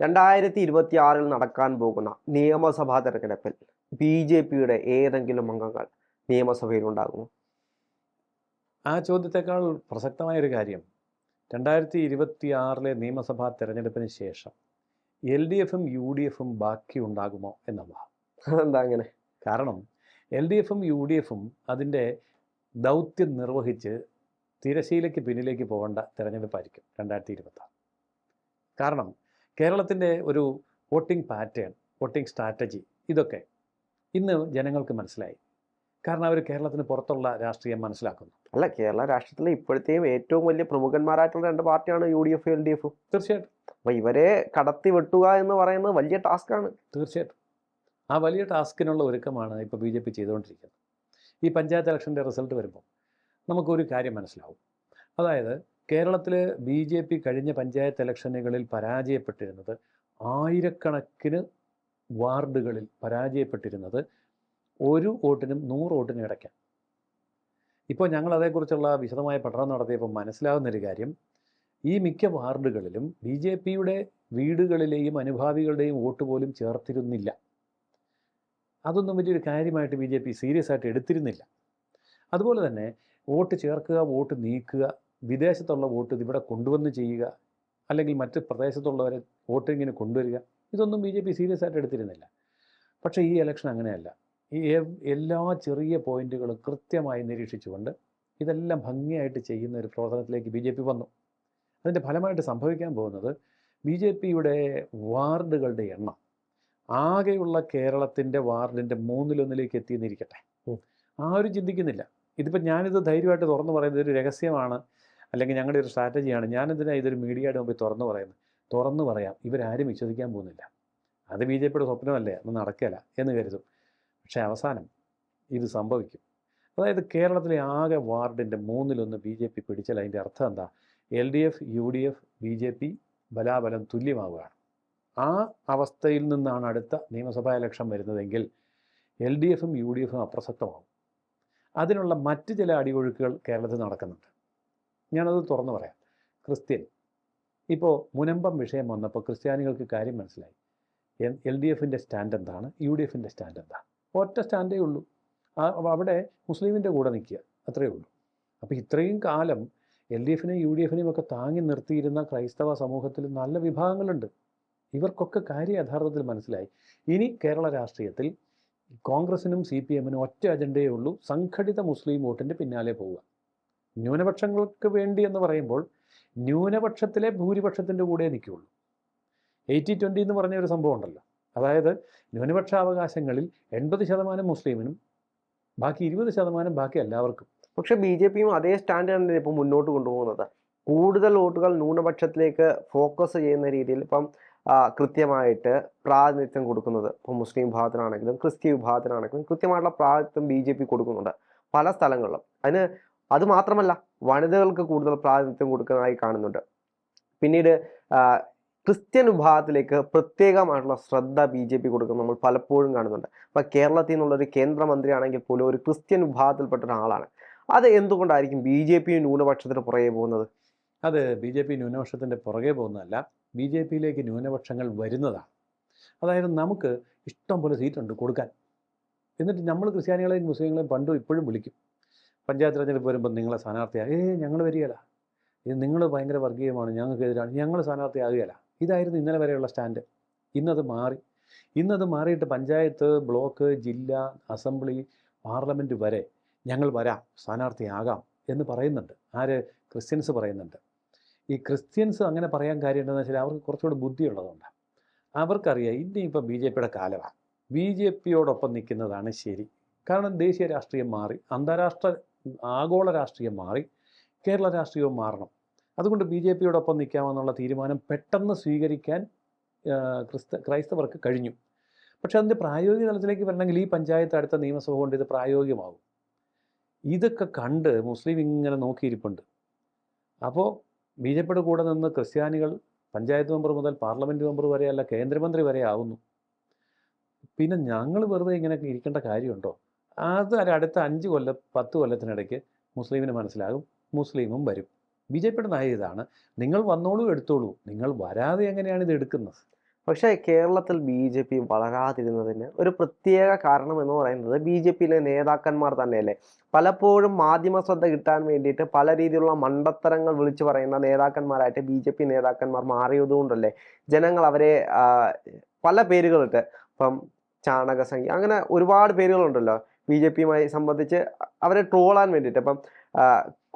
രണ്ടായിരത്തി ഇരുപത്തി ആറിൽ നടക്കാൻ പോകുന്ന നിയമസഭാ തെരഞ്ഞെടുപ്പിൽ ബി ജെ പിയുടെ ഏതെങ്കിലും അംഗങ്ങൾ നിയമസഭയിൽ ഉണ്ടാകുമോ ആ ചോദ്യത്തെക്കാൾ പ്രസക്തമായ ഒരു കാര്യം. രണ്ടായിരത്തി ഇരുപത്തി ആറിലെ നിയമസഭാ തെരഞ്ഞെടുപ്പിന് ശേഷം എൽ ഡി എഫും യു ഡി എഫും ബാക്കി ഉണ്ടാകുമോ എന്നുള്ളതാണ് എന്താ അങ്ങനെ? കാരണം എൽ ഡി എഫും യു ഡി എഫും അതിന്റെ ദൗത്യം നിർവഹിച്ച് തിരശീലയ്ക്ക് പിന്നിലേക്ക് പോകേണ്ട തെരഞ്ഞെടുപ്പായിരിക്കും രണ്ടായിരത്തി ഇരുപത്തി കാരണം കേരളത്തിന്റെ ഒരു വോട്ടിംഗ് പാറ്റേൺ വോട്ടിംഗ് സ്ട്രാറ്റജി ഇതൊക്കെ ഇന്ന് ജനങ്ങൾക്ക് മനസ്സിലായി. കാരണം അവർ കേരളത്തിന് പുറത്തുള്ള രാഷ്ട്രീയം മനസ്സിലാക്കുന്നു. അല്ല കേരള രാഷ്ട്രീയത്തിലെ ഇപ്പോഴത്തെയും ഏറ്റവും വലിയ പ്രമുഖന്മാരായിട്ടുള്ള രണ്ട് പാർട്ടിയാണ് U D F L D F തീർച്ചയായിട്ടും. അപ്പൊ ഇവരെ കടത്തി വെട്ടുക എന്ന് പറയുന്നത് വലിയ ടാസ്ക്കാണ്. തീർച്ചയായിട്ടും. ആ വലിയ ടാസ്കിനുള്ള ഒരുക്കമാണ് ഇപ്പോൾ ബി ജെ പി ചെയ്തുകൊണ്ടിരിക്കുന്നത്. ഈ പഞ്ചായത്ത് ഇലക്ഷന്റെ റിസൾട്ട് വരുമ്പോൾ നമുക്കൊരു കാര്യം മനസ്സിലാവും. അതായത് കേരളത്തിൽ ബി ജെ പി കഴിഞ്ഞ പഞ്ചായത്ത് ഇലക്ഷനുകളിൽ പരാജയപ്പെട്ടിരുന്നത് ആയിരക്കണക്കിന് വാർഡുകളിൽ പരാജയപ്പെട്ടിരുന്നത് ഒരു വോട്ടിനും നൂറ് വോട്ടിനും ഇടയ്ക്കാണ് ഇപ്പോൾ ഞങ്ങൾ അതേക്കുറിച്ചുള്ള വിശദമായ പഠനം നടത്തിയപ്പോൾ മനസ്സിലാവുന്നൊരു കാര്യം ഈ മിക്ക വാർഡുകളിലും ബി ജെ പിയുടെ വീടുകളിലെയും അനുഭാവികളുടെയും വോട്ട് പോലും ചേർത്തിരുന്നില്ല. അതൊന്നും വലിയൊരു കാര്യമായിട്ട് ബി ജെ പി സീരിയസ് ആയിട്ട് എടുത്തിരുന്നില്ല. അതുപോലെ തന്നെ വോട്ട് ചേർക്കുക വോട്ട് നീക്കുക വിദേശത്തുള്ള വോട്ട് ഇതിവിടെ കൊണ്ടുവന്ന് ചെയ്യുക അല്ലെങ്കിൽ മറ്റ് പ്രദേശത്തുള്ളവരെ വോട്ടിങ്ങിന് കൊണ്ടുവരിക ഇതൊന്നും ബി ജെ പി സീരിയസ് ആയിട്ട് എടുത്തിരുന്നില്ല. പക്ഷേ ഈ ഇലക്ഷൻ അങ്ങനെയല്ല. ഈ എല്ലാ ചെറിയ പോയിന്റുകളും കൃത്യമായി നിരീക്ഷിച്ചുകൊണ്ട് ഇതെല്ലാം ഭംഗിയായിട്ട് ചെയ്യുന്ന ഒരു പ്രവർത്തനത്തിലേക്ക് ബി ജെ പി വന്നു. അതിന്റെ ഫലമായിട്ട് സംഭവിക്കാൻ പോകുന്നത് ബി ജെ പിയുടെ വാർഡുകളുടെ എണ്ണം ആകെയുള്ള കേരളത്തിന്റെ വാർഡിന്റെ മൂന്നിലൊന്നിലേക്ക് എത്തിയെന്നിരിക്കട്ടെ. ആരും ചിന്തിക്കുന്നില്ല. ഇതിപ്പോൾ ഞാനിത് ധൈര്യമായിട്ട് തുറന്നു പറയുന്നത് ഒരു രഹസ്യമാണ്. അല്ലെങ്കിൽ ഞങ്ങളുടെ ഒരു സ്ട്രാറ്റജിയാണ്. ഞാനെന്തിനാണ് ഇതൊരു മീഡിയയുടെ മുമ്പിൽ തുറന്നു പറയുന്നത്? തുറന്നു പറയാം. ഇവരാരും വിശ്വസിക്കാൻ പോകുന്നില്ല. അത് ബി ജെ പിയുടെ സ്വപ്നമല്ലേ? അന്ന് നടക്കില്ല എന്ന് കരുതും. പക്ഷേ അവസാനം ഇത് സംഭവിക്കും. അതായത് കേരളത്തിലെ ആകെ വാർഡിന്റെ മൂന്നിലൊന്ന് ബി ജെ പി പിടിച്ചാൽ അതിന്റെ അർത്ഥം എന്താ? L D F U D F B J P ബലാബലം തുല്യമാവുകയാണ്. ആ അവസ്ഥയിൽ നിന്നാണ് അടുത്ത നിയമസഭാ ഇലക്ഷൻ വരുന്നതെങ്കിൽ എൽ ഡി എഫും യു ഡി എഫും അപ്രസക്തമാവും. അതിനുള്ള മറ്റ് ചില അടിയൊഴുക്കുകൾ കേരളത്തിൽ നടക്കുന്നുണ്ട്. ഞാനത് തുറന്നു പറയാം. ക്രിസ്ത്യൻ. ഇപ്പോൾ മുനമ്പം വിഷയം വന്നപ്പോൾ ക്രിസ്ത്യാനികൾക്ക് കാര്യം മനസ്സിലായി. എൽ ഡി എഫിന്റെ സ്റ്റാൻഡ് എന്താണ്? യു ഡി എഫിന്റെ സ്റ്റാൻഡ് എന്താണ് ഒറ്റ സ്റ്റാൻഡേ ഉള്ളൂ. അവിടെ മുസ്ലിമിന്റെ കൂടെ നിൽക്കുക. അത്രയേ ഉള്ളൂ. അപ്പോൾ ഇത്രയും കാലം എൽ ഡി എഫിനെയും യു ഡി എഫിനെയും ഒക്കെ താങ്ങി നിർത്തിയിരുന്ന ക്രൈസ്തവ സമൂഹത്തിൽ നല്ല വിഭാഗങ്ങളുണ്ട്. ഇവർക്കൊക്കെ കാര്യം യഥാർത്ഥത്തിൽ മനസ്സിലായി. ഇനി കേരള രാഷ്ട്രീയത്തിൽ കോൺഗ്രസിനും സി പി എമ്മിനും ഒറ്റ അജണ്ടയേ ഉള്ളൂ. സംഘടിത മുസ്ലിം വോട്ടിന്റെ പിന്നാലെ പോവുക. ന്യൂനപക്ഷങ്ങൾക്ക് വേണ്ടി എന്ന് പറയുമ്പോൾ ന്യൂനപക്ഷത്തിലെ ഭൂരിപക്ഷത്തിന്റെ കൂടെ നിൽക്കുകയുള്ളൂ. എയ്റ്റി ട്വന്റി എന്ന് പറഞ്ഞ ഒരു സംഭവം ഉണ്ടല്ലോ. അതായത് ന്യൂനപക്ഷാവകാശങ്ങളിൽ എൺപത് ശതമാനം മുസ്ലിമിനും ബാക്കി ഇരുപത് ശതമാനം ബാക്കി എല്ലാവർക്കും. പക്ഷേ ബി ജെ പിയും അതേ സ്റ്റാൻഡാണ് ഇപ്പോൾ മുന്നോട്ട് കൊണ്ടുപോകുന്നത്. കൂടുതൽ വോട്ടുകൾ ന്യൂനപക്ഷത്തിലേക്ക് ഫോക്കസ് ചെയ്യുന്ന രീതിയിൽ ഇപ്പം കൃത്യമായിട്ട് പ്രാതിനിധ്യം കൊടുക്കുന്നത് ഇപ്പം മുസ്ലിം വിഭാഗത്തിനാണെങ്കിലും ക്രിസ്ത്യ വിഭാഗത്തിനാണെങ്കിലും കൃത്യമായിട്ടുള്ള പ്രാതിനിധ്യം ബി ജെ പി കൊടുക്കുന്നുണ്ട് പല സ്ഥലങ്ങളിലും. അതിന് അത് മാത്രമല്ല വനിതകൾക്ക് കൂടുതൽ പ്രാതിനിധ്യം കൊടുക്കുന്നതായി കാണുന്നുണ്ട്. പിന്നീട് ക്രിസ്ത്യൻ വിഭാഗത്തിലേക്ക് പ്രത്യേകമായിട്ടുള്ള ശ്രദ്ധ ബി ജെ പി കൊടുക്കുന്നത് നമ്മൾ പലപ്പോഴും കാണുന്നുണ്ട്. ഇപ്പൊ കേരളത്തിൽ നിന്നുള്ള ഒരു കേന്ദ്രമന്ത്രിയാണെങ്കിൽ പോലും ഒരു ക്രിസ്ത്യൻ വിഭാഗത്തിൽപ്പെട്ട ഒരാളാണ്. അത് എന്തുകൊണ്ടായിരിക്കും ബി ജെ പി ന്യൂനപക്ഷത്തിന് പുറകെ പോകുന്നത്? അത് ബി ജെ പി ന്യൂനപക്ഷത്തിന്റെ പുറകെ പോകുന്നതല്ല ബി ജെ പിയിലേക്ക് ന്യൂനപക്ഷങ്ങൾ വരുന്നതാണ്. അതായത് നമുക്ക് ഇഷ്ടം പോലെ സീറ്റുണ്ട് കൊടുക്കാൻ. എന്നിട്ട് നമ്മൾ ക്രിസ്ത്യാനികളെയും മുസ്ലിങ്ങളെയും പണ്ടും ഇപ്പോഴും വിളിക്കും. പഞ്ചായത്ത് തിരഞ്ഞെടുപ്പ് വരുമ്പോൾ നിങ്ങളെ സ്ഥാനാർത്ഥിയാ. ഏ ഞങ്ങൾ വരികയില്ല ഇത് നിങ്ങൾ ഭയങ്കര വർഗീയമാണ് ഞങ്ങൾക്കെതിരാണ്. ഞങ്ങൾ സ്ഥാനാർത്ഥിയാകുകയില്ല ഇതായിരുന്നു ഇന്നലെ വരെയുള്ള സ്റ്റാൻഡ്. ഇന്നത് മാറി. ഇന്നത് മാറിയിട്ട് പഞ്ചായത്ത് ബ്ലോക്ക് ജില്ല അസംബ്ലി പാർലമെന്റ് വരെ ഞങ്ങൾ വരാം സ്ഥാനാർത്ഥിയാകാം എന്ന് പറയുന്നുണ്ട്. ആര്? ക്രിസ്ത്യൻസ് പറയുന്നുണ്ട്. ഈ ക്രിസ്ത്യൻസ് അങ്ങനെ പറയാൻ കാര്യം എന്താണെന്ന് വെച്ചാൽ അവർക്ക് കുറച്ചുകൂടി ബുദ്ധിയുള്ളതുകൊണ്ട്. അവർക്കറിയാം ഇനിയിപ്പോൾ ബി ജെ പിയുടെ കാലമാണ് ബി ജെ പിയോടൊപ്പം നിൽക്കുന്നതാണ് ശരി. കാരണം ദേശീയ രാഷ്ട്രീയം മാറി. അന്താരാഷ്ട്ര ആഗോള രാഷ്ട്രീയം മാറി കേരള രാഷ്ട്രീയവും മാറണം. അതുകൊണ്ട് ബി ജെ പിയോടൊപ്പം നിൽക്കാമെന്നുള്ള തീരുമാനം പെട്ടെന്ന് സ്വീകരിക്കാൻ ക്രിസ്ത ക്രൈസ്തവർക്ക് കഴിഞ്ഞു. പക്ഷേ അതിന്റെ പ്രായോഗിക തലത്തിലേക്ക് വരണമെങ്കിൽ ഈ പഞ്ചായത്ത് അടുത്ത നിയമസഭ കൊണ്ട് ഇത് പ്രായോഗികമാകും. ഇതൊക്കെ കണ്ട് മുസ്ലിം ഇങ്ങനെ നോക്കിയിരിപ്പുണ്ട്. അപ്പോൾ ബി ജെ പിയുടെ കൂടെ നിന്ന് ക്രിസ്ത്യാനികൾ പഞ്ചായത്ത് മെമ്പർ മുതൽ പാർലമെന്റ് മെമ്പർ വരെ അല്ല കേന്ദ്രമന്ത്രി വരെ ആവുന്നു. പിന്നെ ഞങ്ങൾ വെറുതെ ഇങ്ങനെ ഇരിക്കേണ്ട കാര്യമുണ്ടോ? അത് അടുത്ത അഞ്ച് കൊല്ലം പത്ത് കൊല്ലത്തിനിടയ്ക്ക് മുസ്ലിമിന് മനസ്സിലാകും മുസ്ലിമും വരും. ബി ജെ പിയുടെ നയം ഇതാണ് നിങ്ങൾ വന്നോളൂ എടുത്തോളൂ നിങ്ങൾ വരാതെ എങ്ങനെയാണ് ഇത് എടുക്കുന്നത്? പക്ഷേ കേരളത്തിൽ ബി ജെ പി വളരാതിരുന്നതിന് ഒരു പ്രത്യേക കാരണം എന്ന് പറയുന്നത് ബി ജെ പിയിലെ നേതാക്കന്മാർ തന്നെയല്ലേ? പലപ്പോഴും മാധ്യമ ശ്രദ്ധ കിട്ടാൻ വേണ്ടിയിട്ട് പല രീതിയിലുള്ള മണ്ടത്തരങ്ങൾ വിളിച്ചു പറയുന്ന നേതാക്കന്മാരായിട്ട് ബി ജെ പി നേതാക്കന്മാർ മാറിയതുകൊണ്ടല്ലേ ജനങ്ങൾ അവരെ പല പേരുകളിട്ട് ഇപ്പം ചാണകസംഖ്യ അങ്ങനെ ഒരുപാട് പേരുകളുണ്ടല്ലോ. ബി ജെ പിയുമായി സംബന്ധിച്ച് അവരെ ട്രോളാൻ വേണ്ടിയിട്ട്. അപ്പം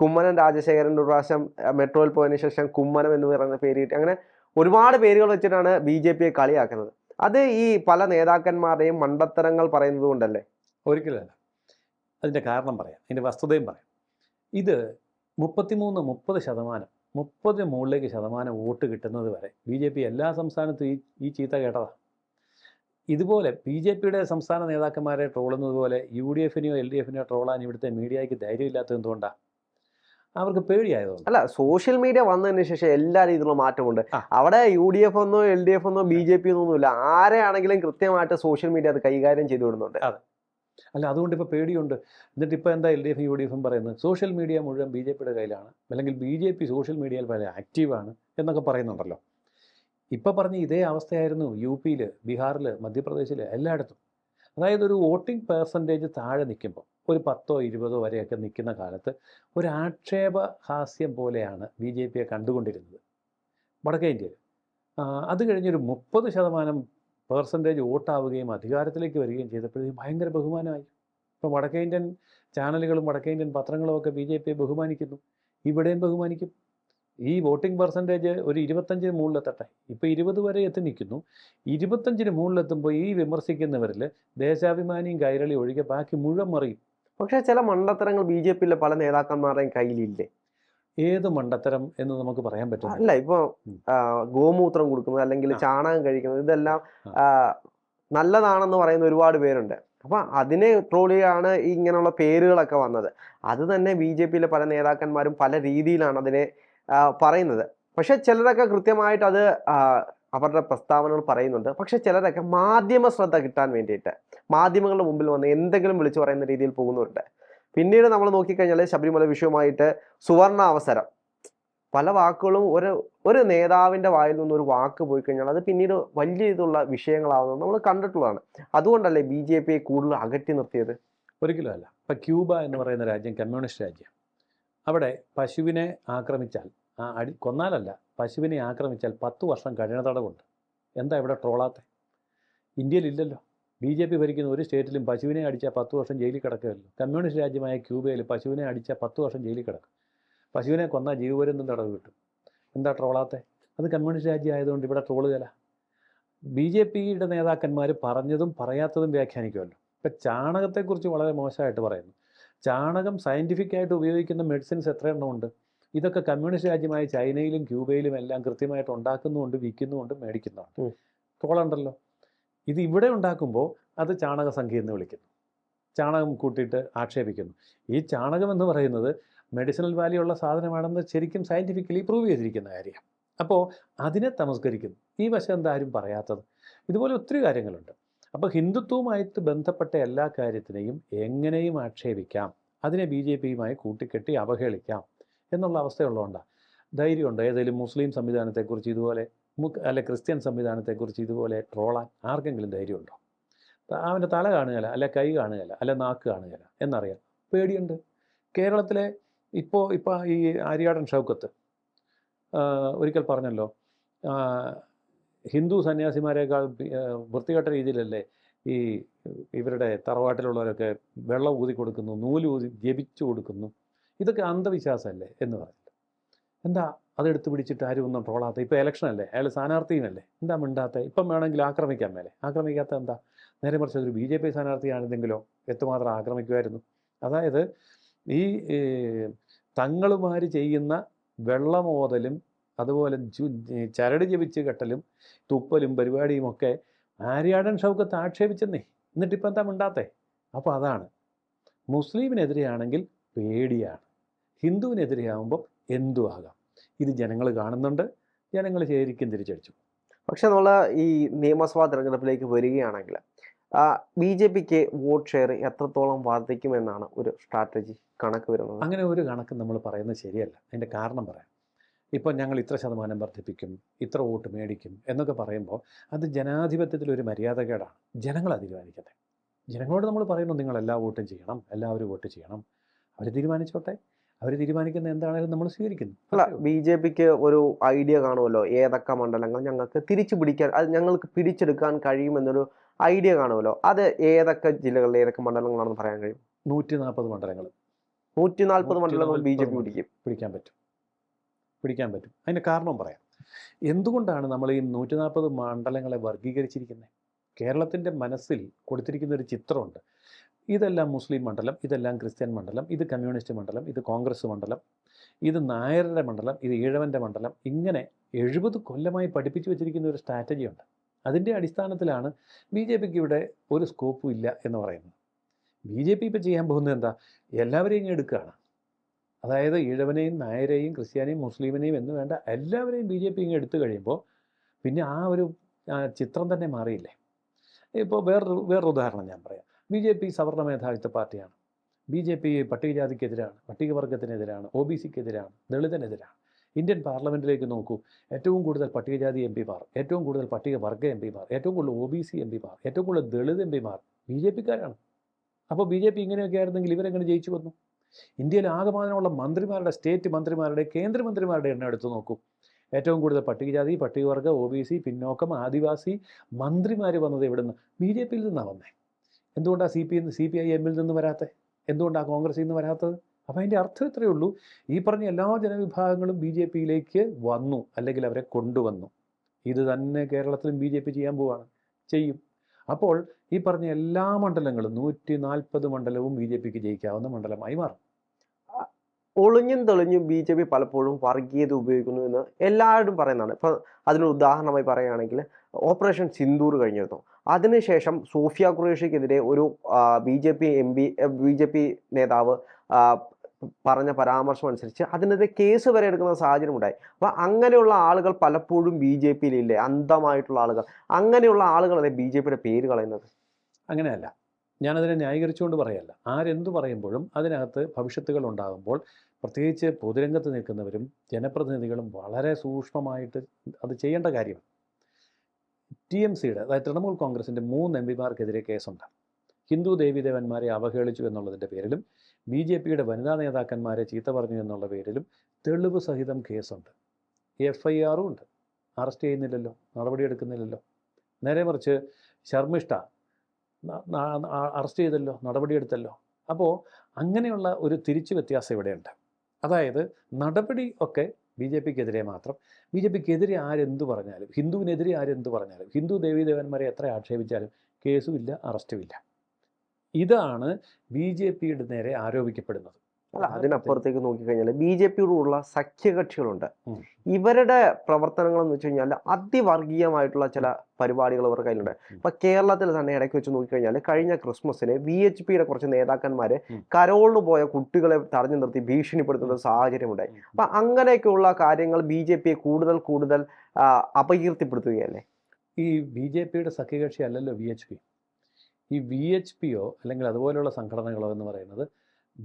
കുമ്മനം രാജശേഖരൻ ഒരു പ്രാവശ്യം മെട്രോയിൽ പോയതിനു ശേഷം കുമ്മനം എന്ന് പറയുന്ന പേര് കിട്ടി അങ്ങനെ ഒരുപാട് പേരുകൾ വെച്ചിട്ടാണ് ബി ജെ പിയെ കളിയാക്കുന്നത്. അത് ഈ പല നേതാക്കന്മാരുടെയും മണ്ടത്തരങ്ങൾ പറയുന്നത് കൊണ്ടല്ലേ? ഒരിക്കലല്ല അതിന്റെ കാരണം പറയാം. അതിന്റെ വസ്തുതയും പറയാം. ഇത് മുപ്പത്തിമൂന്ന് മുപ്പത് ശതമാനം മുപ്പതിന് മുകളിലേക്ക് ശതമാനം വോട്ട് കിട്ടുന്നത് വരെ ബി ജെ പി എല്ലാ സംസ്ഥാനത്തും ഈ ഈ ചീത്ത കേട്ടതാണ് ഇതുപോലെ ബി ജെ പിയുടെ സംസ്ഥാന നേതാക്കന്മാരെ ട്രോളുന്നത് പോലെ യു ഡി എഫിനെയോ എൽ ഡി എഫിനെയോ ട്രോളാൻ ഇവിടുത്തെ മീഡിയയ്ക്ക് ധൈര്യമില്ലാത്തത് എന്തുകൊണ്ടാണ് അവർക്ക് പേടിയായതുകൊണ്ട് അല്ല സോഷ്യൽ മീഡിയ വന്നതിന് ശേഷം എല്ലാ രീതിയിലുള്ള മാറ്റമുണ്ട്. അവിടെ യു ഡി എഫ് ഒന്നോ എൽ ഡി എഫ് ഒന്നോ ബി ജെ പി ഒന്നുമില്ല ആരെയാണെങ്കിലും കൃത്യമായിട്ട് സോഷ്യൽ മീഡിയ അത് കൈകാര്യം ചെയ്തു വിടുന്നുണ്ട്. അല്ല അതുകൊണ്ട് ഇപ്പോൾ പേടിയുണ്ട്. എന്നിട്ട് ഇപ്പോൾ എന്താ എൽ ഡി എഫും യു ഡി എഫും പറയുന്നത്? സോഷ്യൽ മീഡിയ മുഴുവൻ ബി ജെ പിയുടെ കയ്യിലാണ്. അല്ലെങ്കിൽ ബി ജെ പി സോഷ്യൽ മീഡിയയിൽ വളരെ ആക്റ്റീവാണ് എന്നൊക്കെ പറയുന്നുണ്ടല്ലോ. ഇപ്പോൾ പറഞ്ഞ ഇതേ അവസ്ഥയായിരുന്നു യു പിയിൽ ബീഹാറിൽ മധ്യപ്രദേശിൽ എല്ലായിടത്തും. അതായത് ഒരു വോട്ടിംഗ് പെർസെന്റേജ് താഴെ നിൽക്കുമ്പോൾ ഒരു പത്തോ ഇരുപതോ വരെയൊക്കെ നിൽക്കുന്ന കാലത്ത് ഒരു ആക്ഷേപ ഹാസ്യം പോലെയാണ് ബി ജെ പിയെ കണ്ടുകൊണ്ടിരുന്നത് വടക്കേ ഇന്ത്യയിൽ. അത് കഴിഞ്ഞൊരു മുപ്പത് ശതമാനം പെർസെന്റേജ് വോട്ടാവുകയും അധികാരത്തിലേക്ക് വരികയും ചെയ്തപ്പോഴേക്കും ഭയങ്കര ബഹുമാനമായി. ഇപ്പോൾ വടക്കേ ഇന്ത്യൻ ചാനലുകളും വടക്കേ ഇന്ത്യൻ പത്രങ്ങളും ഒക്കെ ബി ജെ പിയെ ബഹുമാനിക്കുന്നു. ഇവിടെയും ബഹുമാനിക്കും. ഈ വോട്ടിംഗ് പെർസെന്റേജ് ഒരു ഇരുപത്തഞ്ചിന് മുകളിലെത്തട്ടെ. ഇപ്പോൾ ഇരുപത് വരെ എത്തി നിൽക്കുന്നു. ഇരുപത്തഞ്ചിന് മുകളിലെത്തുമ്പോൾ ഈ വിമർശിക്കുന്നവരിൽ ദേശാഭിമാനിയും കൈരളി ഒഴികെ ബാക്കി മുഴുവൻ മറിയും. പക്ഷേ ചില മണ്ടത്തരങ്ങൾ ബി ജെ പിയിലെ പല നേതാക്കന്മാരുടെയും കയ്യിലില്ലേ? ഏത് മണ്ടത്തരം എന്ന് നമുക്ക് പറയാൻ പറ്റും അല്ല ഇപ്പോൾ. ഗോമൂത്രം കൊടുക്കുന്നത് അല്ലെങ്കിൽ ചാണകം കഴിക്കുന്നത് ഇതെല്ലാം നല്ലതാണെന്ന് പറയുന്ന ഒരുപാട് പേരുണ്ട്. അപ്പം അതിനെ ട്രോൾ ചെയ്യാണ് ഇങ്ങനെയുള്ള പേരുകളൊക്കെ വന്നത്. അത് തന്നെ ബി ജെ പിയിലെ പല നേതാക്കന്മാരും പല രീതിയിലാണ് അതിനെ പറയുന്നത്. പക്ഷെ ചിലരൊക്കെ കൃത്യമായിട്ട് അത് അവരുടെ പ്രസ്താവനകൾ പറയുന്നുണ്ട്. പക്ഷെ ചിലരൊക്കെ മാധ്യമ ശ്രദ്ധ കിട്ടാൻ വേണ്ടിയിട്ട് മാധ്യമങ്ങളുടെ മുമ്പിൽ വന്ന് എന്തെങ്കിലും വിളിച്ചു പറയുന്ന രീതിയിൽ പോകുന്നുണ്ട്. പിന്നീട് നമ്മൾ നോക്കിക്കഴിഞ്ഞാൽ ശബരിമല വിഷയവുമായിട്ട് സുവർണ അവസരം. പല വാക്കുകളും ഒരു ഒരു നേതാവിന്റെ വായിൽ നിന്ന് ഒരു വാക്ക് പോയി കഴിഞ്ഞാൽ അത് പിന്നീട് വലിയ രീതിയിലുള്ള വിഷയങ്ങളാവുന്നത് നമ്മൾ കണ്ടിട്ടുള്ളതാണ്. അതുകൊണ്ടല്ലേ ബി ജെ പിയെ കൂടുതൽ അകറ്റി നിർത്തിയത്? ഒരിക്കലും അല്ല. ഇപ്പം ക്യൂബ എന്ന് പറയുന്ന രാജ്യം കമ്മ്യൂണിസ്റ്റ് രാജ്യം. അവിടെ പശുവിനെ ആക്രമിച്ചാൽ ആ അടി കൊന്നാലല്ല. പശുവിനെ ആക്രമിച്ചാൽ പത്ത് വർഷം കഴിയണ തടവുണ്ട് എന്താ ഇവിടെ ട്രോളാത്തെ? ഇന്ത്യയിലില്ലല്ലോ. ബി ജെ പി ഭരിക്കുന്ന ഒരു സ്റ്റേറ്റിലും പശുവിനെ അടിച്ചാൽ പത്ത് വർഷം ജയിലിൽ കിടക്കുകയല്ലോ. കമ്മ്യൂണിസ്റ്റ് രാജ്യമായ ക്യൂബയിൽ പശുവിനെ അടിച്ചാൽ പത്ത് വർഷം ജയിലിൽ കിടക്കും. പശുവിനെ കൊന്നാൽ ജീവപര്യന്തം തടവ് കിട്ടും. എന്താ ട്രോളാത്തെ? അത് കമ്മ്യൂണിസ്റ്റ് രാജ്യം ആയതുകൊണ്ട് ഇവിടെ ട്രോളുകയല്ല ബി ജെ പിയുടെ നേതാക്കന്മാർ പറഞ്ഞതും പറയാത്തതും വ്യാഖ്യാനിക്കുമല്ലോ. ഇപ്പം ചാണകത്തെക്കുറിച്ച് വളരെ മോശമായിട്ട് പറയുന്നു. ചാണകം സയന്റിഫിക്കായിട്ട് ഉപയോഗിക്കുന്ന മെഡിസിൻസ് എത്ര എണ്ണമുണ്ട് ഇതൊക്കെ കമ്മ്യൂണിസ്റ്റ് രാജ്യമായ ചൈനയിലും ക്യൂബയിലും എല്ലാം കൃത്യമായിട്ട് ഉണ്ടാക്കുന്നുമുണ്ട് വിൽക്കുന്നുമുണ്ട് മേടിക്കുന്നുണ്ട്. തോളുണ്ടല്ലോ ഇത് ഇവിടെ ഉണ്ടാക്കുമ്പോൾ അത് ചാണകസംഖ്യ എന്ന് വിളിക്കുന്നു. ചാണകം കൂട്ടിയിട്ട് ആക്ഷേപിക്കുന്നു. ഈ ചാണകം എന്ന് പറയുന്നത് മെഡിസിനൽ വാല്യൂ ഉള്ള സാധനമാണെന്ന് ശരിക്കും സയന്റിഫിക്കലി പ്രൂവ് ചെയ്തിരിക്കുന്ന കാര്യം അപ്പോൾ അതിനെ തമസ്കരിക്കുന്നു. ഈ വശം എന്താ ആരും പറയാത്തത്? ഇതുപോലെ ഒത്തിരി കാര്യങ്ങളുണ്ട്. അപ്പോൾ ഹിന്ദുത്വവുമായിട്ട് ബന്ധപ്പെട്ട എല്ലാ കാര്യത്തിനെയും എങ്ങനെയും ആക്ഷേപിക്കാം. അതിനെ ബി ജെ പിയുമായി കൂട്ടിക്കെട്ടി അവഹേളിക്കാം. എന്നുള്ള അവസ്ഥയുള്ളതുകൊണ്ടാണ് ധൈര്യമുണ്ട്? ഏതെങ്കിലും മുസ്ലിം സംവിധാനത്തെക്കുറിച്ച് ഇതുപോലെ മുക്ക് അല്ലെ ക്രിസ്ത്യൻ സംവിധാനത്തെക്കുറിച്ച് ഇതുപോലെ ട്രോളാൻ ആർക്കെങ്കിലും ധൈര്യമുണ്ടോ? അവന്റെ തല കാണുകയില്ല അല്ലെ കൈ കാണുകയില്ല അല്ലെ നാക്ക് കാണുകയില്ല എന്നറിയാം. പേടിയുണ്ട്. കേരളത്തിലെ ഇപ്പോൾ ഇപ്പോൾ ഈ ആര്യാടൻ ഷൗക്കത്ത് ഒരിക്കൽ പറഞ്ഞല്ലോ ഹിന്ദു സന്യാസിമാരെക്കാൾ വൃത്തികെട്ട രീതിയിലല്ലേ ഈ ഇവരുടെ തറവാട്ടിലുള്ളവരൊക്കെ വെള്ളം ഊതി കൊടുക്കുന്നു നൂൽ ഊതി ജപിച്ചു കൊടുക്കുന്നു. ഇതൊക്കെ അന്ധവിശ്വാസമല്ലേ എന്ന് പറഞ്ഞു എന്താ അതെടുത്ത് പിടിച്ചിട്ട് ആരും ഒന്നും ട്രോളാത്ത ഇപ്പോൾ ഇലക്ഷൻ അല്ലേ? അയാൾ സ്ഥാനാർത്ഥിയുമല്ലേ എന്താ മിണ്ടാത്ത? ഇപ്പം വേണമെങ്കിൽ ആക്രമിക്കാൻ മേലെ. ആക്രമിക്കാത്ത എന്താ? നേരെ മറിച്ച് ഒരു ബി ജെ പി സ്ഥാനാർത്ഥിയാണെന്നെങ്കിലോ എത്രമാത്രം ആക്രമിക്കുമായിരുന്നു. അതായത് ഈ തങ്ങളുമാർ ചെയ്യുന്ന വെള്ളമോതലും അതുപോലെ ചരട് ജപിച്ച് കെട്ടലും തുപ്പലും പരിപാടിയും ഒക്കെ ആര്യാടൻ ഷൗക്കത്ത് ആക്ഷേപിച്ചെന്നേ. എന്നിട്ടിപ്പോൾ എന്താ മിണ്ടാത്തേ? അപ്പോൾ അതാണ്. മുസ്ലിമിനെതിരെയാണെങ്കിൽ പേടിയാണ്. ഹിന്ദുവിനെതിരെയാകുമ്പോൾ എന്തു ആകാം? ഇത് ജനങ്ങൾ കാണുന്നുണ്ട് ജനങ്ങൾ ശരിക്കും തിരിച്ചടിച്ചു. പക്ഷെ നമ്മൾ ഈ നിയമസഭാ തെരഞ്ഞെടുപ്പിലേക്ക് വരികയാണെങ്കിൽ ബി ജെ പിക്ക് വോട്ട് ഷെയർ എത്രത്തോളം വർദ്ധിക്കുമെന്നാണ് ഒരു സ്ട്രാറ്റജി കണക്ക് വരുന്നത്? അങ്ങനെ ഒരു കണക്ക് നമ്മൾ പറയുന്നത് ശരിയല്ല. അതിന്റെ കാരണം പറയാം. ഇപ്പോൾ ഞങ്ങൾ ഇത്ര ശതമാനം വർദ്ധിപ്പിക്കും ഇത്ര വോട്ട് മേടിക്കും എന്നൊക്കെ പറയുമ്പോൾ അത് ജനാധിപത്യത്തിലൊരു മര്യാദകേടാണ്. ജനങ്ങൾ തീരുമാനിക്കട്ടെ ജനങ്ങളോട് നമ്മൾ പറയുന്നു നിങ്ങൾ എല്ലാ വോട്ടും ചെയ്യണം എല്ലാവരും വോട്ട് ചെയ്യണം. അവർ തീരുമാനിച്ചോട്ടെ. അവർ തീരുമാനിക്കുന്ന എന്താണെങ്കിലും നമ്മൾ സ്വീകരിക്കുന്നു. അല്ല ബി ജെ പിക്ക് ഒരു ഐഡിയ കാണുമല്ലോ ഏതൊക്കെ മണ്ഡലങ്ങൾ ഞങ്ങൾക്ക് തിരിച്ചു പിടിക്കാൻ അത് ഞങ്ങൾക്ക് പിടിച്ചെടുക്കാൻ കഴിയുമെന്നൊരു ഐഡിയ കാണുമല്ലോ അത് ഏതൊക്കെ ജില്ലകളിൽ ഏതൊക്കെ മണ്ഡലങ്ങളാണെന്ന് പറയാൻ കഴിയും? നൂറ്റി നാൽപ്പത് മണ്ഡലങ്ങൾ. നൂറ്റി നാൽപ്പത് മണ്ഡലങ്ങൾ ബി ജെ പി പിടിക്കും. പിടിക്കാൻ പറ്റും. പിടിക്കാൻ പറ്റും. അതിന്റെ കാരണം പറയാം. എന്തുകൊണ്ടാണ് നമ്മൾ ഈ നൂറ്റി നാൽപ്പത് മണ്ഡലങ്ങളെ വർഗീകരിച്ചിരിക്കുന്നത്? കേരളത്തിന്റെ മനസ്സിൽ കൊടുത്തിരിക്കുന്ന ഒരു ചിത്രമുണ്ട്. ഇതെല്ലാം മുസ്ലിം മണ്ഡലം ഇതെല്ലാം ക്രിസ്ത്യൻ മണ്ഡലം ഇത് കമ്മ്യൂണിസ്റ്റ് മണ്ഡലം ഇത് കോൺഗ്രസ് മണ്ഡലം ഇത് നായരുടെ മണ്ഡലം ഇത് ഈഴവന്റെ മണ്ഡലം ഇങ്ങനെ എഴുപത് കൊല്ലമായി പഠിപ്പിച്ചു വെച്ചിരിക്കുന്ന ഒരു സ്ട്രാറ്റജിയുണ്ട് അതിന്റെ അടിസ്ഥാനത്തിലാണ് ബി ജെ പിക്ക് ഇവിടെ ഒരു സ്കോപ്പും ഇല്ല എന്ന് പറയുന്നത്. ബി ജെ പി ഇപ്പോൾ ചെയ്യാൻ പോകുന്നത് എന്താ? എല്ലാവരെയും എടുക്കുകയാണ്. അതായത് ഈഴവനെയും നായരെയും ക്രിസ്ത്യാനിയും മുസ്ലിമിനെയും എന്ന് വേണ്ട എല്ലാവരെയും ബി ജെ പി ഇങ്ങ് എടുത്തു കഴിയുമ്പോൾ പിന്നെ ആ ഒരു ചിത്രം തന്നെ മാറിയില്ലേ? ഇപ്പോൾ വേറൊരു വേറൊരു ഉദാഹരണം ഞാൻ പറയാം. ബി ജെ പി സവർണ മേധാവിത്വ പാർട്ടിയാണ്. ബി ജെ പി പട്ടികജാതിക്കെതിരാണ് പട്ടികവർഗത്തിനെതിരാണ് ഒ ബി സിക്കെതിരാണ് ദളിതനെതിരാണ്. ഇന്ത്യൻ പാർലമെന്റിലേക്ക് നോക്കൂ. ഏറ്റവും കൂടുതൽ പട്ടികജാതി എം പിമാർ ഏറ്റവും കൂടുതൽ പട്ടികവർഗ എം പിമാർ ഏറ്റവും കൂടുതൽ ഒ ബി സി എം പിമാർ ഏറ്റവും കൂടുതൽ ദളിത് എം പിമാർ ബി ജെ പിക്കാരാണ്. അപ്പോൾ ബി ജെ പി ഇങ്ങനെയൊക്കെ ആയിരുന്നെങ്കിൽ ഇവരെങ്ങനെ ജയിച്ചു വന്നു? ഇന്ത്യയിൽ ആകമാനമുള്ള മന്ത്രിമാരുടെ സ്റ്റേറ്റ് മന്ത്രിമാരുടെ കേന്ദ്രമന്ത്രിമാരുടെ എണ്ണം എടുത്തു നോക്കൂ. ഏറ്റവും കൂടുതൽ പട്ടികജാതി പട്ടികവർഗ ഒ ബി സി പിന്നോക്കം ആദിവാസി മന്ത്രിമാർ വന്നത് എവിടെ നിന്ന് ബി ജെ പിയിൽ നിന്നാണ് വന്നത് എന്തുകൊണ്ടാണ് C P C P I എമ്മിൽ നിന്ന് വരാത്തത് എന്തുകൊണ്ടാണ് കോൺഗ്രസിൽ നിന്ന് വരാത്തത്? അപ്പോൾ അതിന്റെ അർത്ഥം ഇത്രയേ ഉള്ളൂ. ഈ പറഞ്ഞ എല്ലാ ജനവിഭാഗങ്ങളും ബി ജെ പിയിലേക്ക് വന്നു അല്ലെങ്കിൽ അവരെ കൊണ്ടുവന്നു. ഇത് തന്നെ കേരളത്തിലും ബി ജെ പി ചെയ്യാൻ പോവാണ്. ചെയ്യും. അപ്പോൾ ഈ പറഞ്ഞ എല്ലാ മണ്ഡലങ്ങളും നൂറ്റി നാൽപ്പത് മണ്ഡലവും ബി ജെ പിക്ക് ജയിക്കാവുന്ന മണ്ഡലമായി മാറും. ഒളിഞ്ഞും തെളിഞ്ഞും ബി ജെ പി പലപ്പോഴും വർഗീയത ഉപയോഗിക്കുന്നു എന്ന് എല്ലാവരും പറയുന്നതാണ്. ഇപ്പം അതിന് ഉദാഹരണമായി പറയുകയാണെങ്കിൽ ഓപ്പറേഷൻ സിന്ദൂർ കഴിഞ്ഞിരുന്നു. അതിനുശേഷം സോഫിയ ഖുറേഷിക്കെതിരെ ഒരു B J P M P B J P നേതാവ് പറഞ്ഞ പരാമർശം അനുസരിച്ച് അതിനെതിരെ കേസ് വരെ എടുക്കുന്ന സാഹചര്യം ഉണ്ടായി അപ്പോൾ അങ്ങനെയുള്ള ആളുകൾ പലപ്പോഴും ബി ജെ പിയിലില്ലേ അന്ധമായിട്ടുള്ള ആളുകൾ. അങ്ങനെയുള്ള ആളുകളല്ലേ ബി ജെ പിയുടെ പേര് കളയുന്നത്? അങ്ങനെയല്ല. ഞാനതിനെ ന്യായീകരിച്ചുകൊണ്ട് പറയല്ല. ആരെന്തു പറയുമ്പോഴും അതിനകത്ത് ഭവിഷ്യത്തുകൾ ഉണ്ടാകുമ്പോൾ പ്രത്യേകിച്ച് പൊതുരംഗത്ത് നിൽക്കുന്നവരും ജനപ്രതിനിധികളും വളരെ സൂക്ഷ്മമായിട്ട് അത് ചെയ്യേണ്ട കാര്യമാണ് ടി എം സിയുടെ അതായത് തൃണമൂൽ കോൺഗ്രസിന്റെ മൂന്ന് എം പിമാർക്കെതിരെ കേസുണ്ട്. ഹിന്ദു ദേവീദേവന്മാരെ അവഹേളിച്ചു എന്നുള്ളതിന്റെ പേരിലും ബി ജെ പിയുടെ വനിതാ നേതാക്കന്മാരെ ചീത്ത പറഞ്ഞു എന്നുള്ള പേരിലും തെളിവ് സഹിതം കേസുണ്ട്. എഫ് ഐ ആറും ഉണ്ട്. അറസ്റ്റ് ചെയ്യുന്നില്ലല്ലോ നടപടിയെടുക്കുന്നില്ലല്ലോ നേരെ മറിച്ച് ശർമ്മിഷ്ഠ അറസ്റ്റ് ചെയ്തല്ലോ നടപടിയെടുത്തല്ലോ അപ്പോൾ അങ്ങനെയുള്ള ഒരു തിരിച്ചു വ്യത്യാസം ഇവിടെയുണ്ട്. അതായത് നടപടി ഒക്കെ ബി ജെ പിക്കെതിരെ മാത്രം. ബി ജെ പിക്കെതിരെ ആരെന്ത് പറഞ്ഞാലും ഹിന്ദുവിനെതിരെ ആരെന്ത് പറഞ്ഞാലും ഹിന്ദു ദേവീദേവന്മാരെ എത്ര ആക്ഷേപിച്ചാലും കേസുമില്ല അറസ്റ്റുമില്ല. ഇതാണ് ബി ജെ പിയുടെ നേരെ ആരോപിക്കപ്പെടുന്നത്. അല്ല അതിനപ്പുറത്തേക്ക് നോക്കിക്കഴിഞ്ഞാൽ ബി ജെ പിയോടുള്ള സഖ്യകക്ഷികളുണ്ട്. ഇവരുടെ പ്രവർത്തനങ്ങൾ എന്ന് വെച്ച് കഴിഞ്ഞാൽ അതിവർഗീയമായിട്ടുള്ള ചില പരിപാടികൾ ഇവരുടെ കയ്യിലുണ്ട്. ഇപ്പൊ കേരളത്തിൽ തന്നെ ഇടയ്ക്ക് വെച്ച് നോക്കിക്കഴിഞ്ഞാൽ കഴിഞ്ഞ ക്രിസ്മസിന് വി എച്ച് പിയുടെ കുറച്ച് നേതാക്കന്മാര്. കരോളിന് പോയ കുട്ടികളെ തടഞ്ഞു നിർത്തി ഭീഷണിപ്പെടുത്തുന്ന ഒരു സാഹചര്യമുണ്ടായി. അപ്പൊ അങ്ങനെയൊക്കെയുള്ള കാര്യങ്ങൾ ബി ജെ പിയെ കൂടുതൽ കൂടുതൽ അപകീർത്തിപ്പെടുത്തുകയല്ലേ? ഈ ബി ജെ പിയുടെ സഖ്യകക്ഷി അല്ലല്ലോ വി എച്ച് പി. ഈ വി എച്ച് പിയോ അല്ലെങ്കിൽ അതുപോലെയുള്ള സംഘടനകളോ എന്ന് പറയുന്നത്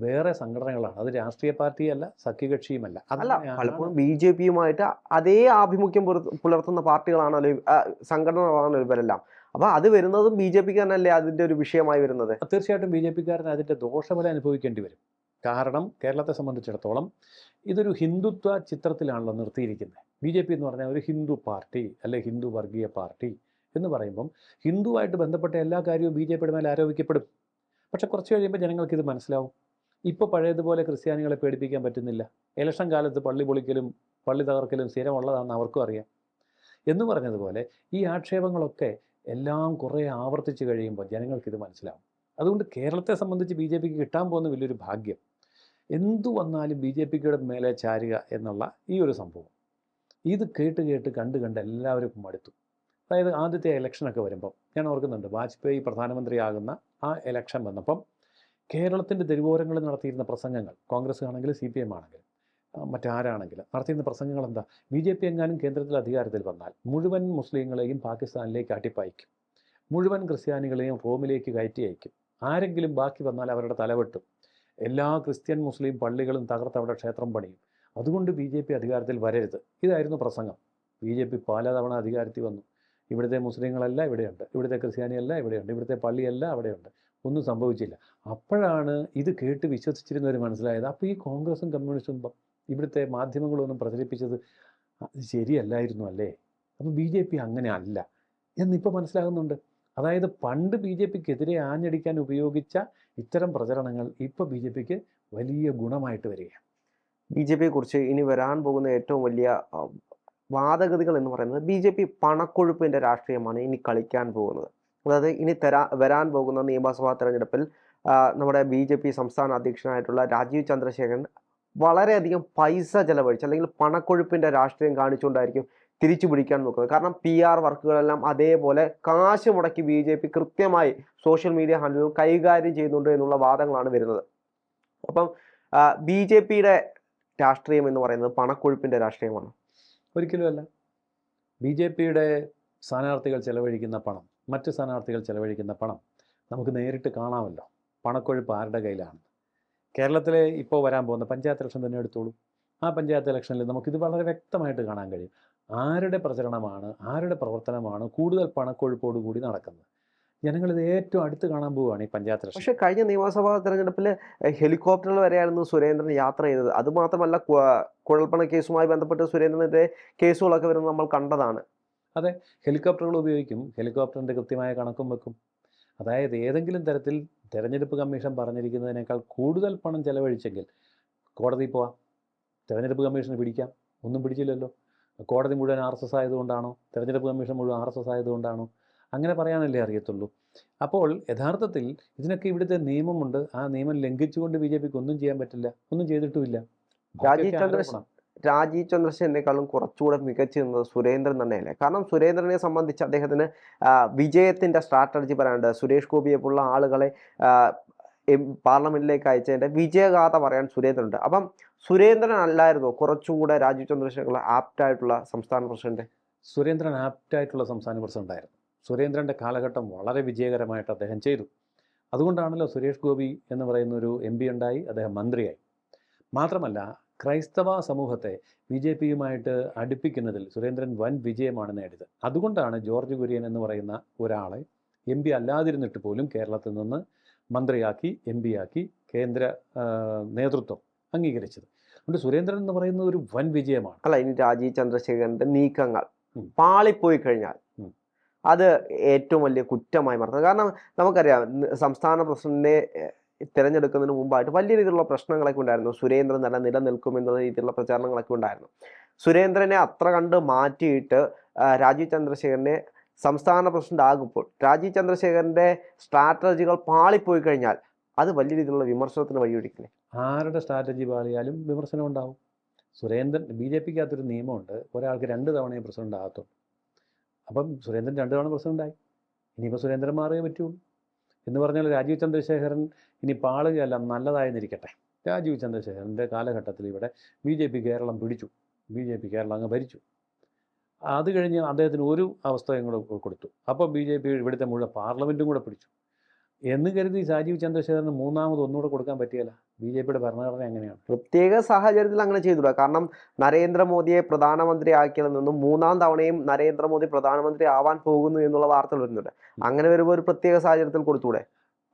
വേറെ സംഘടനകളാണ്. അത് രാഷ്ട്രീയ പാർട്ടിയല്ല സഖ്യകക്ഷിയുമല്ല. അല്ല പലപ്പോഴും ബി ജെ പിയുമായിട്ട് അതേ ആഭിമുഖ്യം പുലർത്തുന്ന പാർട്ടികളാണല്ലോ സംഘടനകളാണ് സംഘടനകളാണല്ലോ ഇവരെല്ലാം. അപ്പൊ അത് വരുന്നതും ബി ജെ പിക്ക് തന്നെയല്ലേ അതിന്റെ ഒരു വിഷയമായി വരുന്നത്? തീർച്ചയായിട്ടും ബി ജെ പിക്കാരൻ അതിന്റെ ദോഷഫലം അനുഭവിക്കേണ്ടി വരും. കാരണം കേരളത്തെ സംബന്ധിച്ചിടത്തോളം ഇതൊരു ഹിന്ദുത്വ ചിത്രത്തിലാണല്ലോ നിർത്തിയിരിക്കുന്നത്. ബി ജെ പി എന്ന് പറഞ്ഞാൽ ഒരു ഹിന്ദു പാർട്ടി അല്ലെ ഹിന്ദു വർഗീയ പാർട്ടി എന്ന് പറയുമ്പം ഹിന്ദുവായിട്ട് ബന്ധപ്പെട്ട എല്ലാ കാര്യവും ബി ജെ പിയുടെ മേലെ ആരോപിക്കപ്പെടും. പക്ഷെ കുറച്ച് കഴിയുമ്പോൾ ജനങ്ങൾക്ക് ഇത് മനസ്സിലാവും. ഇപ്പോൾ പഴയതുപോലെ ക്രിസ്ത്യാനികളെ പേടിപ്പിക്കാൻ പറ്റുന്നില്ല. ഇലക്ഷൻ കാലത്ത് പള്ളി പൊളിക്കലും പള്ളി തകർക്കലും സ്ഥിരമുള്ളതാണെന്ന് അവർക്കും അറിയാം. എന്ന് പറഞ്ഞതുപോലെ ഈ ആക്ഷേപങ്ങളൊക്കെ എല്ലാം കുറേ ആവർത്തിച്ച് കഴിയുമ്പോൾ ജനങ്ങൾക്കിത് മനസ്സിലാവും. അതുകൊണ്ട് കേരളത്തെ സംബന്ധിച്ച് ബി ജെ പിക്ക് കിട്ടാൻ പോകുന്ന വലിയൊരു ഭാഗ്യം. എന്തു വന്നാലും ബി ജെ പിയുടെ മേലെ ചാരുക എന്നുള്ള ഈ ഒരു സംഭവം. ഇത് കേട്ട് കേട്ട് കണ്ട് കണ്ട് എല്ലാവരും മടുത്തു. അതായത് ആദ്യത്തെ ഇലക്ഷനൊക്കെ വരുമ്പം ഞാൻ ഓർക്കുന്നുണ്ട് വാജ്പേയി പ്രധാനമന്ത്രിയാകുന്ന ആ ഇലക്ഷൻ വന്നപ്പം കേരളത്തിന്റെ തെരുവോരങ്ങളിൽ നടത്തിയിരുന്ന പ്രസംഗങ്ങൾ കോൺഗ്രസ് ആണെങ്കിലും സി പി എം ആണെങ്കിലും മറ്റാരാണെങ്കിലും നടത്തിയിരുന്ന പ്രസംഗങ്ങൾ എന്താ ബി ജെ പി എങ്ങാനും കേന്ദ്രത്തിൽ അധികാരത്തിൽ വന്നാൽ മുഴുവൻ മുസ്ലിങ്ങളെയും പാകിസ്ഥാനിലേക്ക് അട്ടിപ്പയക്കും. മുഴുവൻ ക്രിസ്ത്യാനികളെയും റോമിലേക്ക് കയറ്റി അയക്കും ആരെങ്കിലും ബാക്കി വന്നാൽ അവരുടെ തലവെട്ടും. എല്ലാ ക്രിസ്ത്യൻ മുസ്ലിം പള്ളികളും തകർത്ത് അവിടെ ക്ഷേത്രം പണിയും. അതുകൊണ്ട് ബി ജെ പി അധികാരത്തിൽ വരരുത്. ഇതായിരുന്നു പ്രസംഗം. ബി ജെ പി പലതവണ അധികാരത്തിൽ വന്നു. ഇവിടുത്തെ മുസ്ലിങ്ങളല്ല ഇവിടെയുണ്ട്. ഇവിടുത്തെ ക്രിസ്ത്യാനിയല്ല ഇവിടെയുണ്ട്. ഇവിടുത്തെ പള്ളിയല്ല അവിടെയുണ്ട്. ഒന്നും സംഭവിച്ചില്ല. അപ്പോഴാണ് ഇത് കേട്ട് വിശ്വസിച്ചിരുന്നവർ മനസ്സിലായത്. അപ്പോൾ ഈ കോൺഗ്രസും കമ്മ്യൂണിസ്റ്റും ഇവിടുത്തെ മാധ്യമങ്ങളൊന്നും പ്രചരിപ്പിച്ചത് അത് ശരിയല്ലായിരുന്നു അല്ലേ? അപ്പോൾ ബി ജെ പി അങ്ങനെ അല്ല എന്നിപ്പോൾ മനസ്സിലാകുന്നുണ്ട്. അതായത് പണ്ട് ബി ജെ പിക്കെതിരെ ആഞ്ഞടിക്കാൻ ഉപയോഗിച്ച ഇത്തരം പ്രചരണങ്ങൾ ഇപ്പോൾ ബി ജെ പിക്ക് വലിയ ഗുണമായിട്ട് വരികയാണ്. ബി ജെ പിയെ കുറിച്ച് ഇനി വരാൻ പോകുന്ന ഏറ്റവും വലിയ വാദഗതികൾ എന്ന് പറയുന്നത് ബി ജെ പി പണക്കൊഴുപ്പിന്റെ രാഷ്ട്രീയമാണ് ഇനി കളിക്കാൻ പോകുന്നത്. അതായത് ഇനി തരാ വരാൻ പോകുന്ന നിയമസഭാ തെരഞ്ഞെടുപ്പിൽ നമ്മുടെ ബി ജെ പി സംസ്ഥാന അധ്യക്ഷനായിട്ടുള്ള രാജീവ് ചന്ദ്രശേഖരൻ വളരെയധികം പൈസ ചെലവഴിച്ച് അല്ലെങ്കിൽ പണക്കൊഴുപ്പിന്റെ രാഷ്ട്രീയം കാണിച്ചുകൊണ്ടായിരിക്കും തിരിച്ചു പിടിക്കാൻ നോക്കുന്നത്. കാരണം പി ആർ വർക്കുകളെല്ലാം അതേപോലെ കാശ് മുടക്കി ബി ജെ പി കൃത്യമായി സോഷ്യൽ മീഡിയ ഹാൻഡിലുകൾ കൈകാര്യം ചെയ്യുന്നുണ്ട് എന്നുള്ള വാദങ്ങളാണ് വരുന്നത്. അപ്പം ബി ജെ പിയുടെ രാഷ്ട്രീയം എന്ന് പറയുന്നത് പണക്കൊഴുപ്പിന്റെ രാഷ്ട്രീയമാണ്. ഒരിക്കലുമല്ല. ബി ജെ പിയുടെ സ്ഥാനാർത്ഥികൾ ചെലവഴിക്കുന്ന പണം മറ്റ് സ്ഥാനാർത്ഥികൾ ചെലവഴിക്കുന്ന പണം നമുക്ക് നേരിട്ട് കാണാമല്ലോ. പണക്കൊഴുപ്പ് ആരുടെ കയ്യിലാണ്? കേരളത്തിലെ ഇപ്പോൾ വരാൻ പോകുന്ന പഞ്ചായത്ത് ഇലക്ഷൻ തന്നെ എടുത്തോളൂ. ആ പഞ്ചായത്ത് ഇലക്ഷനിൽ നമുക്കിത് വളരെ വ്യക്തമായിട്ട് കാണാൻ കഴിയും. ആരുടെ പ്രചരണമാണ് ആരുടെ പ്രവർത്തനമാണ് കൂടുതൽ പണക്കൊഴുപ്പോടു കൂടി നടക്കുന്നത്? ഇത് ഏറ്റവും അടുത്ത് കാണാൻ പോവുകയാണ് ഈ പഞ്ചായത്ത് ഇലക്ഷൻ. പക്ഷെ കഴിഞ്ഞ നിയമസഭാ തെരഞ്ഞെടുപ്പിൽ ഹെലികോപ്റ്ററിൽ വരെയായിരുന്നു സുരേന്ദ്രൻ യാത്ര ചെയ്തത്. അതുമാത്രമല്ല കുഴൽപ്പണ കേസുമായി ബന്ധപ്പെട്ട് സുരേന്ദ്രനെതിരെ കേസുകളൊക്കെ വരുന്നത് നമ്മൾ കണ്ടതാണ്. ഹെലികോപ്റ്ററുകൾ ഉപയോഗിക്കും. ഹെലികോപ്റ്ററിന്റെ കൃത്യമായ കണക്കും വെക്കും. അതായത് ഏതെങ്കിലും തരത്തിൽ തിരഞ്ഞെടുപ്പ് കമ്മീഷൻ പറഞ്ഞിരിക്കുന്നതിനേക്കാൾ കൂടുതൽ പണം ചെലവഴിച്ചെങ്കിൽ കോടതി പോവാം. തിരഞ്ഞെടുപ്പ് കമ്മീഷന് പിടിക്കാം. ഒന്നും പിടിച്ചില്ലല്ലോ. കോടതി മുഴുവൻ ആർ എസ് എസ് ആയതുകൊണ്ടാണോ? തെരഞ്ഞെടുപ്പ് കമ്മീഷൻ മുഴുവൻ ആർ എസ് എസ് ആയതുകൊണ്ടാണോ? അങ്ങനെ പറയാനല്ലേ അറിയത്തുള്ളൂ. അപ്പോൾ യഥാർത്ഥത്തിൽ ഇതിനൊക്കെ ഇവിടുത്തെ നിയമമുണ്ട്. ആ നിയമം ലംഘിച്ചുകൊണ്ട് ബി ജെ പിക്ക് ഒന്നും ചെയ്യാൻ പറ്റില്ല. ഒന്നും ചെയ്തിട്ടുമില്ല. രാജീവ്. രാജീവ് ചന്ദ്രശേഖരനേക്കാളും കുറച്ചുകൂടെ മികച്ചു നിന്നത് സുരേന്ദ്രൻ തന്നെയല്ലേ? കാരണം സുരേന്ദ്രനെ സംബന്ധിച്ച് അദ്ദേഹത്തിന് വിജയത്തിന്റെ സ്ട്രാറ്റജി പറയാനുണ്ട്. സുരേഷ് ഗോപിയെ പോലുള്ള ആളുകളെ പാർലമെന്റിലേക്ക് അയച്ചതിന്റെ വിജയഗാഥ പറയാൻ സുരേന്ദ്രനുണ്ട്. അപ്പം സുരേന്ദ്രൻ അല്ലായിരുന്നു കുറച്ചുകൂടെ രാജീവ് ചന്ദ്രശേഖർ ആപ്റ്റ് ആയിട്ടുള്ള സംസ്ഥാന പ്രസിഡന്റ്? സുരേന്ദ്രൻ ആപ്റ്റായിട്ടുള്ള സംസ്ഥാന പ്രസിഡന്റായിരുന്നു സുരേന്ദ്രന്റെ കാലഘട്ടം വളരെ വിജയകരമായിട്ട് അദ്ദേഹം ചെയ്തു. അതുകൊണ്ടാണല്ലോ സുരേഷ് ഗോപി എന്ന് പറയുന്ന ഒരു എം പി ഉണ്ടായി അദ്ദേഹം മന്ത്രിയായി. മാത്രമല്ല ക്രൈസ്തവ സമൂഹത്തെ ബി ജെ പിയുമായിട്ട് അടുപ്പിക്കുന്നതിൽ സുരേന്ദ്രൻ വൻ വിജയമാണ് നേടിയത്. അതുകൊണ്ടാണ് ജോർജ് കുര്യൻ എന്ന് പറയുന്ന ഒരാളെ എം പി അല്ലാതിരുന്നിട്ട് പോലും കേരളത്തിൽ നിന്ന് മന്ത്രിയാക്കി എം ആക്കി കേന്ദ്ര നേതൃത്വം അംഗീകരിച്ചത്. അതുകൊണ്ട് സുരേന്ദ്രൻ എന്ന് പറയുന്നത് ഒരു വൻ വിജയമാണ്. അല്ല ഇനി രാജീവ് ചന്ദ്രശേഖരന്റെ നീക്കങ്ങൾ. പാളിപ്പോയി കഴിഞ്ഞാൽ അത് ഏറ്റവും വലിയ കുറ്റമായി മാറുന്നത് കാരണം നമുക്കറിയാം സംസ്ഥാന പ്രസിഡന്റിനെ തിരഞ്ഞെടുക്കുന്നതിന് മുമ്പായിട്ട് വലിയ രീതിയിലുള്ള പ്രശ്നങ്ങളൊക്കെ ഉണ്ടായിരുന്നു. സുരേന്ദ്രൻ തന്നെ നിലനിൽക്കും എന്ന രീതിയിലുള്ള പ്രചാരണങ്ങളൊക്കെ ഉണ്ടായിരുന്നു. സുരേന്ദ്രനെ അത്ര കണ്ട് മാറ്റിയിട്ട് രാജീവ് ചന്ദ്രശേഖരനെ സംസ്ഥാന പ്രസിഡന്റ് ആകുമ്പോൾ രാജീവ് ചന്ദ്രശേഖരന്റെ സ്ട്രാറ്റജികൾ പാളിപ്പോയി കഴിഞ്ഞാൽ അത് വലിയ രീതിയിലുള്ള വിമർശനത്തിന് വഴിയൊരുക്കില്ലേ? ആരുടെ സ്ട്രാറ്റജി പാളിയാലും വിമർശനം ഉണ്ടാവും. സുരേന്ദ്രൻ ബി ജെ പിക്ക് അകത്തൊരു നിയമമുണ്ട്. ഒരാൾക്ക് രണ്ട് തവണയേ പ്രസിഡന്റ് ആകത്തുള്ളൂ. അപ്പം സുരേന്ദ്രൻ രണ്ട് തവണ പ്രസിഡന്റായി. ഇനിയിപ്പോൾ സുരേന്ദ്രൻ മാറിയേ പറ്റുള്ളൂ. എന്ന് പറഞ്ഞാൽ രാജീവ് ചന്ദ്രശേഖരൻ ഇനി പാളുകയല്ല നല്ലതായെന്നിരിക്കട്ടെ. രാജീവ് ചന്ദ്രശേഖരന്റെ കാലഘട്ടത്തിൽ ഇവിടെ ബി ജെ പി കേരളം പിടിച്ചു. ബി ജെ പി കേരളം അങ്ങ് ഭരിച്ചു. അത് കഴിഞ്ഞ് അദ്ദേഹത്തിന് ഒരു അവസ്ഥയും കൂടെ കൊടുത്തു. അപ്പോൾ ബി ജെ പി ഇവിടുത്തെ മുഴുവൻ പാർലമെന്റും കൂടെ പിടിച്ചു. എന്ന് കരുതി രാജീവ് ചന്ദ്രശേഖരന് മൂന്നാമത് ഒന്നുകൂടെ കൊടുക്കാൻ പറ്റിയല്ല. ബി ജെ പിയുടെ ഭരണഘടന എങ്ങനെയാണ്? പ്രത്യേക സാഹചര്യത്തിൽ അങ്ങനെ ചെയ്തുകൂടാ. കാരണം നരേന്ദ്രമോദിയെ പ്രധാനമന്ത്രിയാക്കിയതിൽ നിന്നും മൂന്നാം തവണയും നരേന്ദ്രമോദി പ്രധാനമന്ത്രി ആവാൻ പോകുന്നു എന്നുള്ള വാർത്തകൾ വരുന്നുണ്ട്. അങ്ങനെ വരുമ്പോൾ ഒരു പ്രത്യേക സാഹചര്യത്തിൽ കൊടുത്തൂടെ?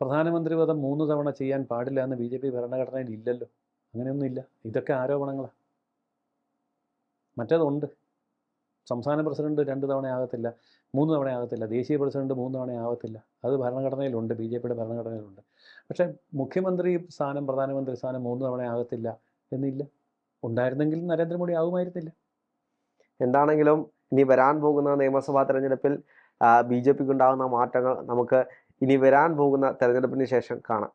പ്രധാനമന്ത്രി പദം മൂന്ന് തവണ ചെയ്യാൻ പാടില്ല എന്ന് ബി ജെ പി ഭരണഘടനയിൽ ഇല്ലല്ലോ. അങ്ങനെയൊന്നുമില്ല ഇതൊക്കെ ആരോപണങ്ങളാണ് മറ്റേതുണ്ട്. സംസ്ഥാന പ്രസിഡന്റ് രണ്ട് തവണ ആകത്തില്ല. മൂന്ന് തവണ ആകത്തില്ല. ദേശീയ പ്രസിഡന്റ് മൂന്ന് തവണ ആകത്തില്ല അത് ഭരണഘടനയിലുണ്ട്. ബി ജെ പിയുടെ ഭരണഘടനയിലുണ്ട്. പക്ഷേ മുഖ്യമന്ത്രി സ്ഥാനം പ്രധാനമന്ത്രി സ്ഥാനം മൂന്ന് തവണ ആകത്തില്ല എന്നില്ല. ഉണ്ടായിരുന്നെങ്കിൽ നരേന്ദ്രമോദി ആകുമായിരുന്നില്ല എന്താണെങ്കിലും ഇനി വരാൻ പോകുന്ന നിയമസഭാ തെരഞ്ഞെടുപ്പിൽ ബി ജെ പിക്ക് ഉണ്ടാകുന്ന മാറ്റങ്ങൾ നമുക്ക് ഇനി വരാൻ പോകുന്ന തെരഞ്ഞെടുപ്പിന് ശേഷം കാണാം.